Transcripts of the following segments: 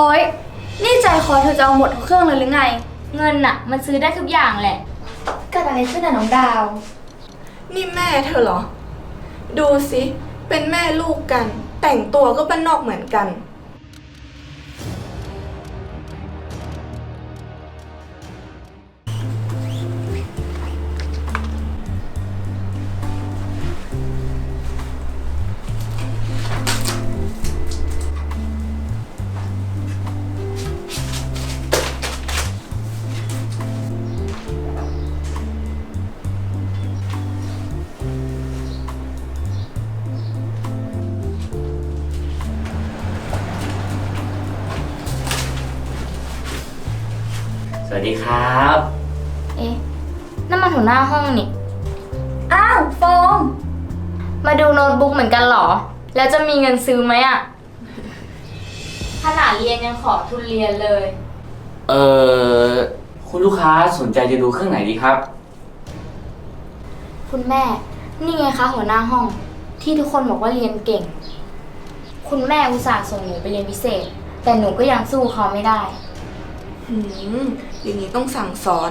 โอ๊ย นี่ใจคอเธอจะเอาหมดทุกเครื่องเลยหรือไง เงินน่ะ มันซื้อได้ทุกอย่างแหละเกิดอะไรขึ้นอะน้องดาว นี่แม่เธอเหรอ ดูสิ เป็นแม่ลูกกัน แต่งตัวก็บ้านนอกเหมือนกัน ดีครับ เอ๊ะนั่นมันหัวหน้าห้องนี่ อ้าวโฟม มาดูโน้ตบุ๊กเหมือนกันเหรอ แล้วจะมีเงินซื้อไหมอะ ขนาดเรียนยังขอทุนเรียนเลย เอ่อ คุณลูกค้าสนใจจะดูเครื่องไหนดีครับ คุณแม่ นี่ไงคะหัวหน้าห้อง ที่ทุกคนบอกว่าเรียนเก่ง คุณแม่อุตส่าห์ส่งหนูไปเรียนพิเศษ แต่หนูก็ยังสู้เขาไม่ได้ หืมอย่างนี้ต้องสั่งสอน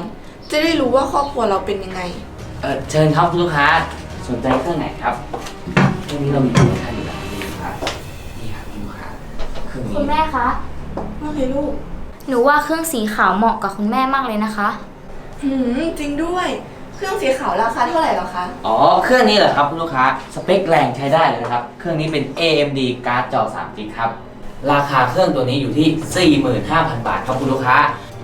จะได้รู้ว่าครอบครัวเราเป็นยังไง เอ่อเชิญครับคุณลูกค้าสนใจเครื่องไหนครับเครื่องนี้เรามีโปรโมชั่นอยู่แล้วนี่ครับนี่ครับคุณลูกค้าเครื่องนี้คุณแม่คะ ว่าไงลูก หนูว่าเครื่องสีขาวเหมาะกับคุณแม่มากเลยนะคะหืมจริงด้วย เครื่องสีขาวราคาเท่าไหร่เหรอคะ อ๋อเครื่องนี้เหรอครับคุณลูกค้าสเปคแรงใช้ได้เลยนะครับ เครื่องนี้เป็น AMD การ์ดจอ3จิกครับ ราคาเครื่องตัวนี้อยู่ที่ 45,000 บาทครับคุณลูกค้า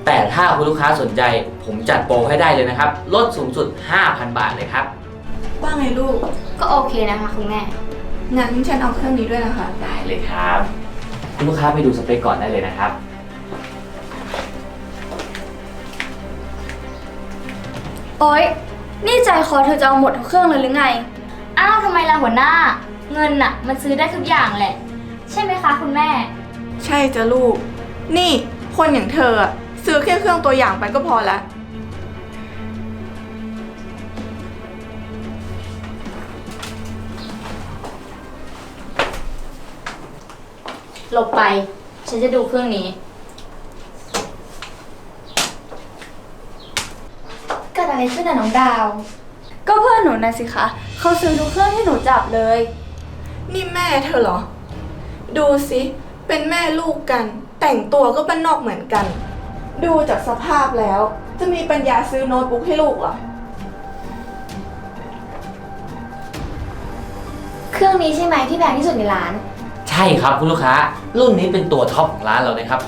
แต่ถ้าคุณลูกค้าสนใจ ผมจัดโปรให้ได้เลยนะครับ ลดสูงสุด 5,000 บาทเลยครับ ว่าไงลูก ก็โอเคนะคะคุณแม่ งั้นฉันเอาเครื่องนี้ด้วยนะคะ ได้เลยครับ คุณลูกค้าไปดูสเปคก่อนได้เลยนะครับ โอ๊ย นี่ใจคอเธอจะเอาหมดทุกเครื่องเลยหรือไง อ้าวทำไมล่ะหัวหน้า เงินน่ะ มันซื้อได้ทุกอย่างแหละ ใช่ไหมคะคุณแม่ ใช่จ้ะลูก นี่คนอย่างเธออะซื้อแค่เครื่องตัวอย่างไปก็พอละ หลบไป ฉันจะดูเครื่องนี้ เกิดอะไรขึ้นอะน้องดาว ก็เพื่อนหนูนะสิคะ เขาซื้อทุกเครื่องที่หนูจับเลย นี่แม่เธอเหรอ ดูสิเป็นแม่ลูกกัน แต่งตัวก็บ้านนอกเหมือนกัน ดูจากสภาพแล้ว จะมีปัญญาซื้อโน้ตบุ๊กให้ลูกเหรอ เครื่องนี้ใช่ไหมที่แพงที่สุดในร้าน ใช่ครับคุณลูกค้า รุ่นนี้เป็นตัวท็อปของร้านเรานะครับ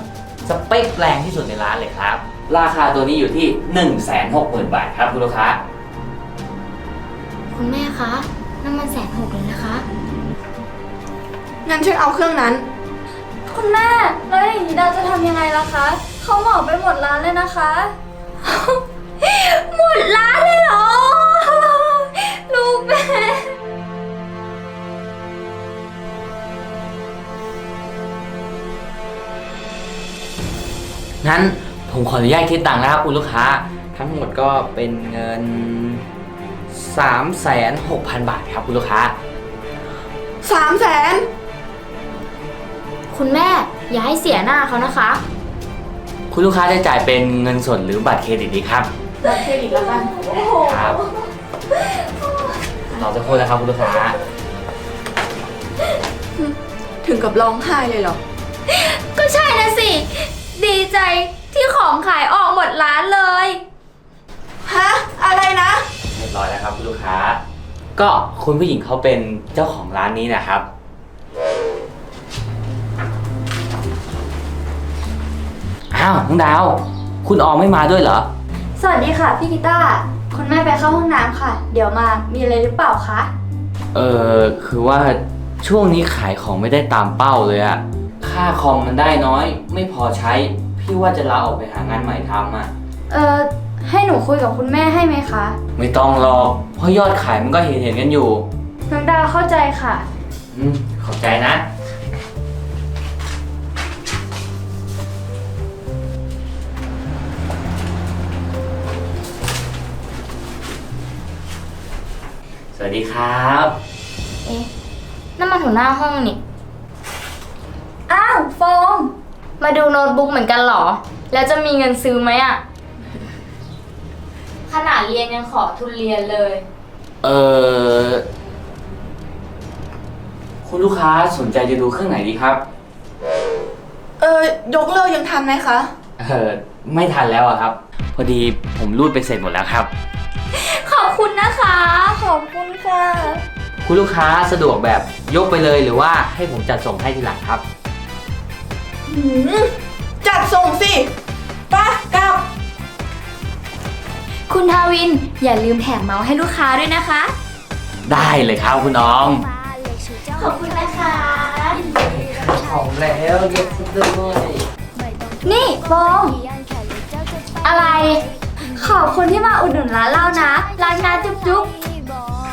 สเปคแรงที่สุดในร้านเลยครับ ราคาตัวนี้อยู่ที่ 160,000 บาทครับคุณลูกค้า คุณแม่คะน้ำมันแสนหก เลยนะคะงั้นฉันเอาเครื่องนั้น คุณแม่ แล้วอย่างนี้ดาวจะทำยังไงล่ะคะ เขาเหมาไปหมดร้านเลยนะคะ หมดร้านเลยเหรอ ลูกแม่ งั้นผมขออนุญาตคิดตังค์นะครับคุณลูกค้า ทั้งหมดก็เป็นเงิน 36,000 บาทครับคุณลูกค้า สามแสน คุณแม่อย่าให้เสียหน้าเขานะคะ คุณลูกค้าจะจ่ายเป็นเงินสดหรือบัตรเครดิตดีครับ บัตรเครดิตแล้วกัน ครับรอสักครู่นะครับคุณลูกค้า ถึงกับร้องไห้เลยเหรอ ก็ใช่นะสิ ดีใจที่ของขายออกหมดร้านเลย ฮะ อะไรนะ เรียบร้อยแล้วครับคุณลูกค้า ก็คุณผู้หญิงเขาเป็นเจ้าของร้านนี้นะครับ อ้าวน้องดาว คุณออมไม่มาด้วยเหรอ สวัสดีค่ะพี่กิต้าร์คุณแม่ไปเข้าห้องน้ำค่ะ เดี๋ยวมามีอะไรหรือเปล่าคะ เออคือว่าช่วงนี้ขายของไม่ได้ตามเป้าเลยอะค่าคอมมันได้น้อย ไม่พอใช้ พี่ว่าจะลาออกไปหางานใหม่ทำอะเออให้หนูคุยกับคุณแม่ให้ไหมคะ ไม่ต้องหรอก เพราะยอดขายมันก็เห็นเห็นๆกันอยู่ น้องดาวเข้าใจค่ะ อืมขอบใจนะ ครับ เอ๊ะนั่นมันหัวหน้าห้องนี่ อ้าวโฟมมาดูโน้ตบุ๊กเหมือนกันเหรอ แล้วจะมีเงินซื้อไหมอะ ขนาดเรียนยังขอทุนเรียนเลย เออคุณลูกค้าสนใจจะดูเครื่องไหนดีครับ เออยกเลิกยังทันไหมคะ เออไม่ทันแล้วอะครับ พอดีผมรูดไปเสร็จหมดแล้วครับขอบ คุณนะคะ ขอบคุณค่ะ คุณลูกค้าสะดวกแบบยกไปเลยหรือว่าให้ผมจัดส่งให้ทีหลังครับ หืมจัดส่งสิไปะกลับ คุณทาวิน อย่าลืมแถมเมาส์ให้ลูกค้าด้วยนะคะ ได้เลยครับคุณน้อง ขอบคุณนะคะ ของแล้วเย็บด้วย นี่โบงอะไร ขอบคุณที่มาอุดหนุนร้านเรานะ ร้านนาจุ๊บจุ๊บ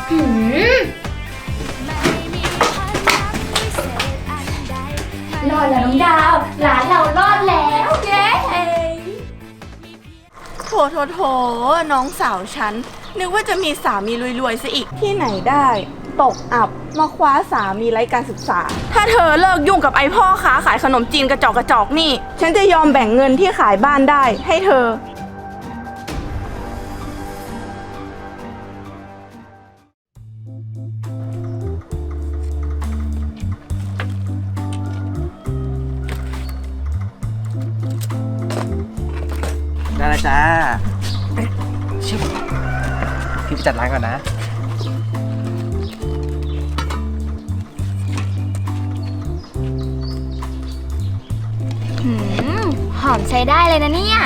หืมรอดแล้วน้องดาว ร้านเรารอดแล้วเย้โถโถโถน้องสาวฉัน นึกว่าจะมีสามีรวยๆซะอีกที่ไหนได้ ตกอับมาคว้าสามีไร้การศึกษา ถ้าเธอเลิกยุ่งกับไอ้พ่อค้าขายขนมจีนกระจอกกระจอกนี่ ฉันจะยอมแบ่งเงินที่ขายบ้านได้ให้เธอ ชิบพี่ไปจัดร้านก่อนนะ หืมหอมใช้ได้เลยนะเนี่ย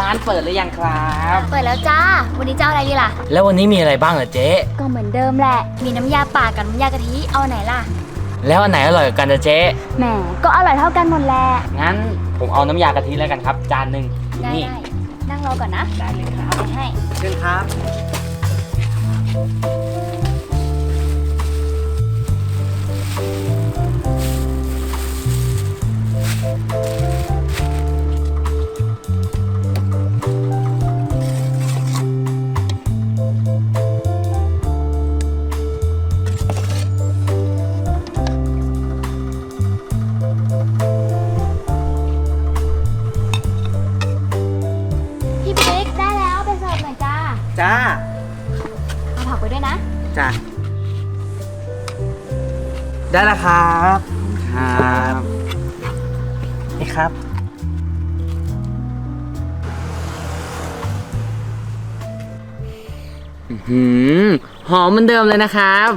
ร้านเปิดหรือยังครับ เปิดแล้วจ้า วันนี้จะเอาอะไรดีล่ะ แล้ววันนี้มีอะไรบ้างเหรอเจ๊ ก็เหมือนเดิมแหละ มีน้ำยาป่ากับน้ำยากะทิ เอาไหนล่ะ แล้วอันไหนอร่อยกว่ากันนะเจ๊ แหม ก็อร่อยเท่ากันหมดแหละงั้นผมเอาน้ำยากะทิแล้วกันครับ จานหนึ่งได้นี่ได้นั่งรอก่อนนะได้เลยครับเอาไปให้ เชิญครับ ได้แล้วครับครับนี่ครับ หืมหอมเหมือนเดิมเลยนะครับ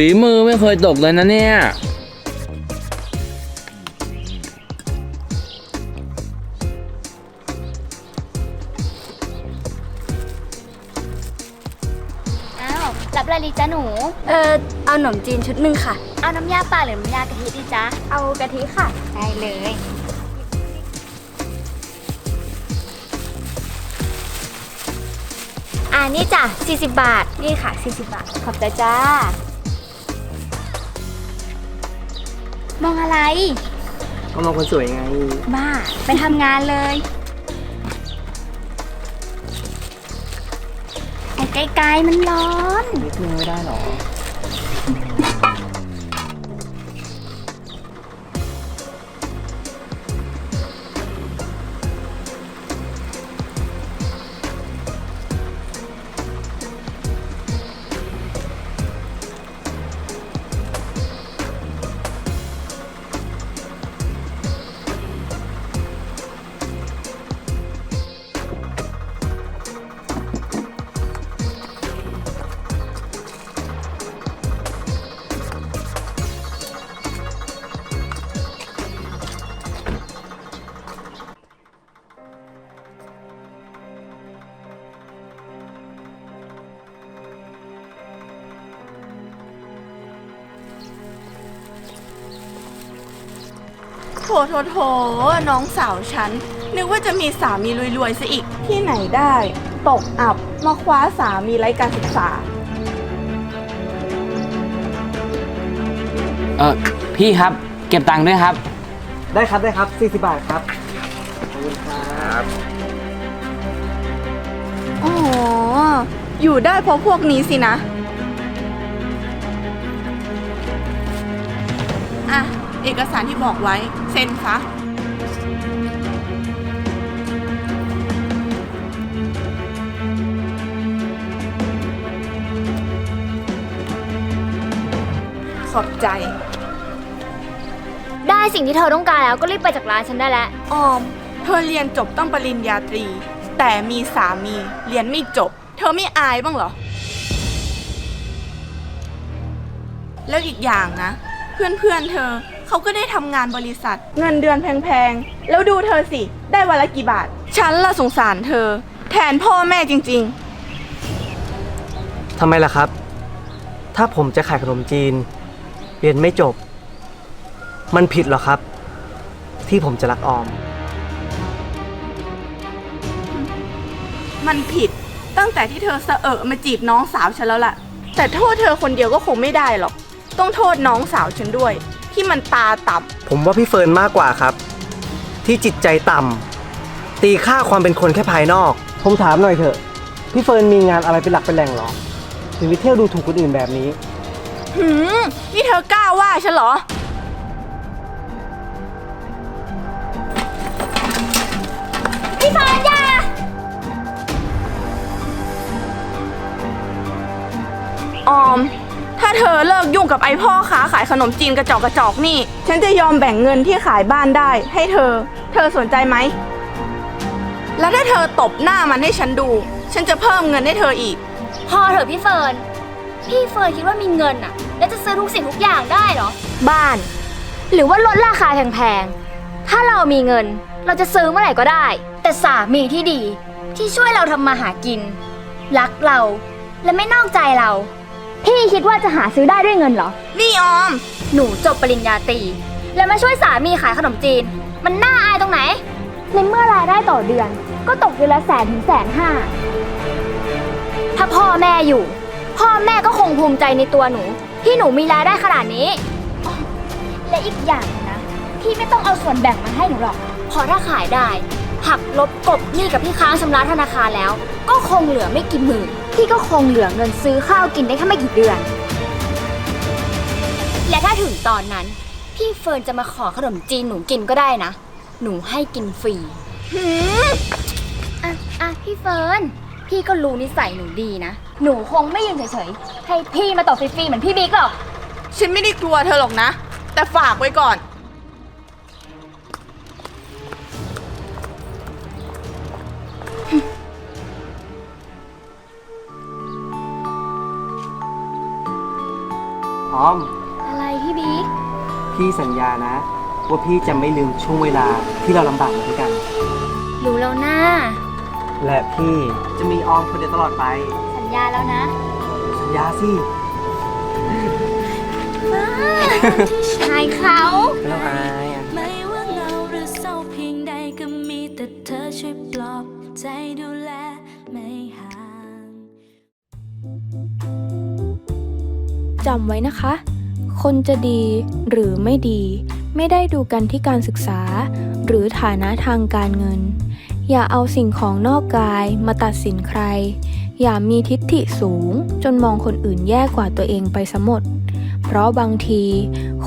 ฝีมือไม่เคยตกเลยนะเนี่ย อ้าว รับอะไรดีจ้าหนู เออเอาขนมจีนชุดหนึ่งค่ะ เอาน้ำยาป่าหรือน้ำยากะทิดีจ้าเอากะทิค่ะ ได้เลย อ่านี่จ้ะ40 บาท นี่ค่ะ 40 บาท ขอบใจจ้า มองอะไร ก็มองคนสวยไง บ้า ไปทำงานเลยไปไกลๆมันร้อน นิดนึงไม่ได้หรอ โถโถโถน้องสาวฉัน นึกว่าจะมีสามีรวยๆซะอีก ที่ไหนได้ ตกอับมาคว้าสามีไร้การศึกษา เออพี่ครับ เก็บตังค์ด้วยครับ ได้ครับได้ครับ40บาทครับขอบคุณครับอ๋ออยู่ได้เพราะพวกนี้สินะ เอกสารที่บอกไว้ เซ็นซะขอบใจ ได้สิ่งที่เธอต้องการแล้วก็รีบไปจากร้านฉันได้แล้ว ออม เธอเรียนจบต้องปริญญาตรี แต่มีสามีเรียนไม่จบ เธอไม่อายบ้างเหรอ แล้วอีกอย่างนะ เพื่อนๆเธอ เขาก็ได้ทำงานบริษัท เงินเดือนแพงๆ แล้วดูเธอสิ ได้วันละกี่บาท ฉันละสงสารเธอ แทนพ่อแม่จริงทำไมล่ะครับ ถ้าผมจะขายขนมจีน เรียนไม่จบ มันผิดเหรอครับ ที่ผมจะรักออม ๆ มันผิด ตั้งแต่ที่เธอเสอะมาจีบน้องสาวฉันแล้วล่ะ แต่โทษเธอคนเดียวก็คงไม่ได้หรอก ต้องโทษน้องสาวฉันด้วย ที่มันตาต่ำผมว่าพี่เฟิร์นมากกว่าครับ ที่จิตใจต่ำตีค่าความเป็นคนแค่ภายนอก ผมถามหน่อยเถอะ พี่เฟิร์นมีงานอะไรเป็นหลักเป็นแหล่งหรอถึงไปเที่ยวดูถูกคนอื่นแบบนี้ หืมนี่เธอกล้าว่าฉันเหรอ พี่เฟิร์นอย่าออม ถ้าเธอเลิกยุ่งกับไอ้พ่อค้าขายขนมจีนกระจอกกระจอกนี่ ฉันจะยอมแบ่งเงินที่ขายบ้านได้ ให้เธอ เธอสนใจไหม แล้วถ้าเธอตบหน้ามันให้ฉันดู ฉันจะเพิ่มเงินให้เธออีก พอเถอะพี่เฟิร์น พี่เฟิร์นคิดว่ามีเงินอะแล้วจะซื้อทุกสิ่งทุกอย่างได้เหรอ บ้าน หรือว่าลดราคาแพงๆ ถ้าเรามีเงินเราจะซื้อเมื่อไหร่ก็ได้ แต่สามีที่ดี ที่ช่วยเราทำมาหากิน รักเราและไม่นอกใจเรา พี่คิดว่าจะหาซื้อได้ด้วยเงินเหรอ นี่ออม หนูจบปริญญาตรีแล้วมาช่วยสามีขายขนมจีน มันน่าอายตรงไหน ในเมื่อรายได้ต่อเดือน ก็ตกเดือนละแสนถึงแสนห้า ถ้าพ่อแม่อยู่ พ่อแม่ก็คงภูมิใจในตัวหนู ที่หนูมีรายได้ขนาดนี้อ๋อและอีกอย่างนะ พี่ไม่ต้องเอาส่วนแบ่งมาให้หนูหรอกเพอถ้าขายได้ หักลบกบหนี้กับพี่ค้างชำระธนาคารแล้ว ก็คงเหลือไม่กี่หมื่น พี่ก็คงเหลือเงินซื้อข้าวกินได้แค่ไม่กี่เดือน และถ้าถึงตอนนั้น พี่เฟิร์นจะมาขอขนมจีนหนูกินก็ได้นะ หนูให้กินฟรีหืมอะอะพี่เฟิร์น พี่ก็รู้นิสัยหนูดีนะ หนูคงไม่ยืนเฉยๆ ให้พี่มาตบฟรีๆเหมือนพี่บิ๊กหรอก ฉันไม่ได้กลัวเธอหรอกนะ แต่ฝากไว้ก่อน ออม อะไรพี่บิ๊ก พี่สัญญานะ ว่าพี่จะไม่ลืมช่วงเวลาที่เราลำบากมาด้วยกัน รู้แล้วนะ และพี่จะมีออมคนเดียวตลอดไป สัญญาแล้วนะ สัญญาสิชายเขาไม่ต้องอายอะไม่ว่าเหงาหรือเศร้าเพียงใดก็มีแต่เธอช่วยปลอบใจดูแล จำไว้นะคะ คนจะดีหรือไม่ดี ไม่ได้ดูกันที่การศึกษา หรือฐานะทางการเงิน อย่าเอาสิ่งของนอกกายมาตัดสินใคร อย่ามีทิฏฐิสูง จนมองคนอื่นแย่กว่าตัวเองไปสมดเพราะบางที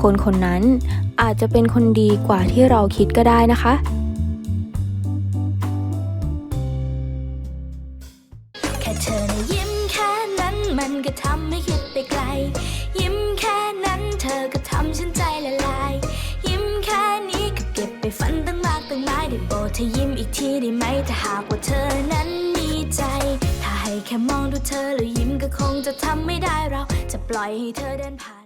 คนคนนั้นอาจจะเป็นคนดีกว่าที่เราคิดก็ได้นะคะ จะทำไม่ได้เราจะปล่อยให้เธอเดินผ่าน